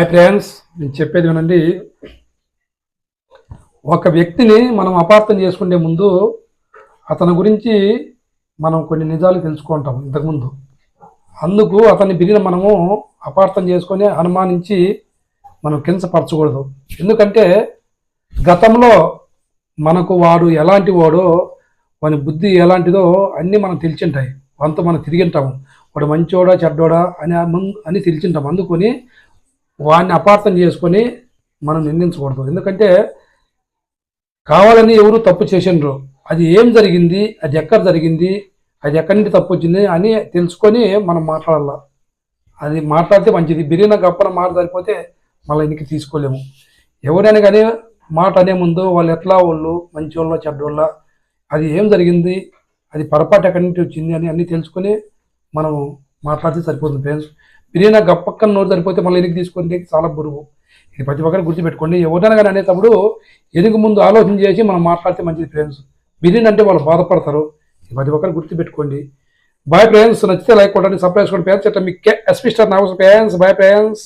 Hi friends నేను చెప్పేది వినండి. ఒక వ్యక్తిని మనం అపార్థం చేసుకునే ముందు అతని గురించి మనం కొన్ని నిజాలు తెలుసుకుంటాం ఇంతకుముందు. అందుకు అతన్ని బిగిన మనము అపార్థం చేసుకొని అనుమానించి మనం కించపరచకూడదు. ఎందుకంటే గతంలో మనకు వాడు ఎలాంటి వాడో వాని బుద్ధి ఎలాంటిదో అన్నీ మనం తెలిసింటాయి. వానితో మనం తిరిగింటాము వాడు మంచోడా చెడ్డోడా అని అని తెలిసింటాం. అందుకొని వాడిని అపార్థం చేసుకొని మనం నిందించకూడదు. ఎందుకంటే కావాలని ఎవరు తప్పు చేసిండ్రు. అది ఏం జరిగింది అది ఎక్కడ జరిగింది అది ఎక్కడి నుండి తప్పు వచ్చింది అని తెలుసుకొని మనం మాట్లాడాల. అది మాట్లాడితే మంచిది. బిర్యానీ గప్పన మాట సరిపోతే మళ్ళీ ఇంటికి తీసుకోలేము. ఎవరైనా కానీ మాట అనే ముందు వాళ్ళు ఎట్లా వాళ్ళు మంచి వాళ్ళ చెడ్డోళ్ళ అది ఏం జరిగింది అది పొరపాటు ఎక్కడి నుంచి వచ్చింది అని అన్నీ తెలుసుకొని మనం మాట్లాడితే సరిపోతుంది ఫ్రెండ్స్. బిర్యానీ గప్పక్కన నోరు సరిపోతే మళ్ళీ ఎనికి తీసుకుంటే చాలా బరువు. ఇది ప్రతి ఒక్కరు గుర్తుపెట్టుకోండి. ఎవరైనా కానీ అనేటప్పుడు ఎదుగు ముందు ఆలోచన చేసి మనం మాట్లాడితే మంచిది ఫ్రెండ్స్. బిర్యానీ అంటే వాళ్ళు బాధపడతారు. ఇది ప్రతి ఒక్కరు గుర్తుపెట్టుకోండి. బాయ్ ఫ్రెండ్స్ నచ్చితే లైక్ కొట్టండి సబ్స్క్రైబ్ చేసుకోండి. ఫ్రెండ్స్ ఇట్లా మీకు ఎస్పీ స్టార్ నాకు ఫ్రెండ్స్ బాయ్ ఫ్రెండ్స్